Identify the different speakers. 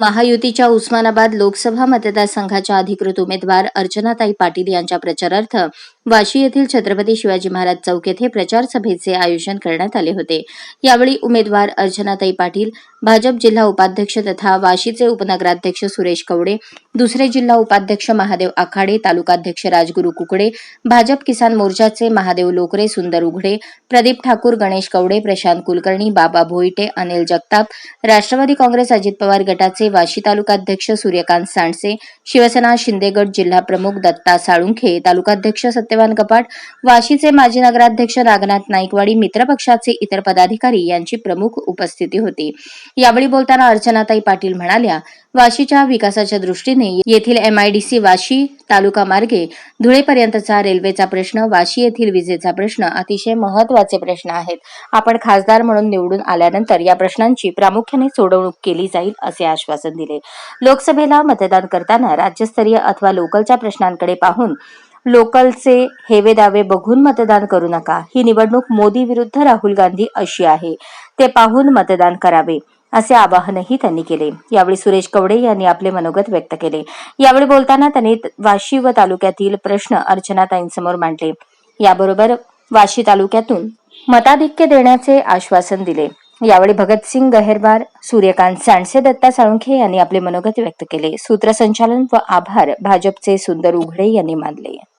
Speaker 1: महायुतीच्या उस्मानाबाद लोकसभा मतदारसंघाच्या अधिकृत उमेदवार अर्चनाताई पाटील यांच्या प्रचारार्थ वाशी येथील छत्रपती शिवाजी महाराज चौक येथे प्रचार सभेचे आयोजन करण्यात आले होते. यावेळी उमेदवार अर्चनाताई पाटील भाजप जिल्हा उपाध्यक्ष तथा वाशीचे उपनगराध्यक्ष सुरेश कवडे दुसरे जिल्हा उपाध्यक्ष महादेव आखाडे तालुकाध्यक्ष राजगुरू कुकडे भाजप किसान मोर्चाचे महादेव लोकरे सुंदर उघडे प्रदीप ठाकूर गणेश कवडे प्रशांत कुलकर्णी बाबा भोईटे अनिल जगताप राष्ट्रवादी काँग्रेस अजित पवार गटाचे वाशी तालुकाध्यक्ष सूर्यकांत सांडसे शिवसेना शिंदेगड जिल्हा प्रमुख दत्ता साळुंखे तालुकाध्यक्ष सत्य सत्यवान कपाट वाशीचे माजी नगराध्यक्ष नागनाथ नाईकवाडी मित्रपक्षाचे इतर पदाधिकारी यांची प्रमुख उपस्थिती होती. यावेळी बोलताना अर्चनाताई पाटील म्हणाल्या वाशीच्या विकासाच्या दृष्टीने येथील एमआयडीसी वाशी तालुका मार्गे धुळेपर्यंतचा रेल्वेचा प्रश्न वाशी येथील विजेचा प्रश्न अतिशय महत्त्वाचे प्रश्न आहेत. आपण खासदार म्हणून निवडून आल्यानंतर या प्रश्नांची प्रामुख्याने सोडवणूक केली जाईल असे आश्वासन दिले. लोकसभेला मतदान करताना राज्यस्तरीय अथवा लोकलच्या प्रश्नांकडे पाहून लोकलचे हेवे दावे बघून मतदान करू नका. ही निवडणूक मोदी विरुद्ध राहुल गांधी अशी आहे. ते पाहून मतदान करावे असे आवाहनही त्यांनी केले. यावेळी सुरेश कवडे यांनी आपले मनोगत व्यक्त केले. यावेळी बोलताना त्यांनी वाशी व तालुक्यातील प्रश्न अर्चनाताईंसमोर मांडले. याबरोबर वाशी तालुक्यातून मताधिक्य देण्याचे आश्वासन दिले. यावेळी भगतसिंग गहेरवार सूर्यकांत सांडसे दत्ता साळुंखे यांनी आपले मनोगत व्यक्त केले. सूत्रसंचालन व आभार भाजपचे सुंदर उघडे यांनी मानले.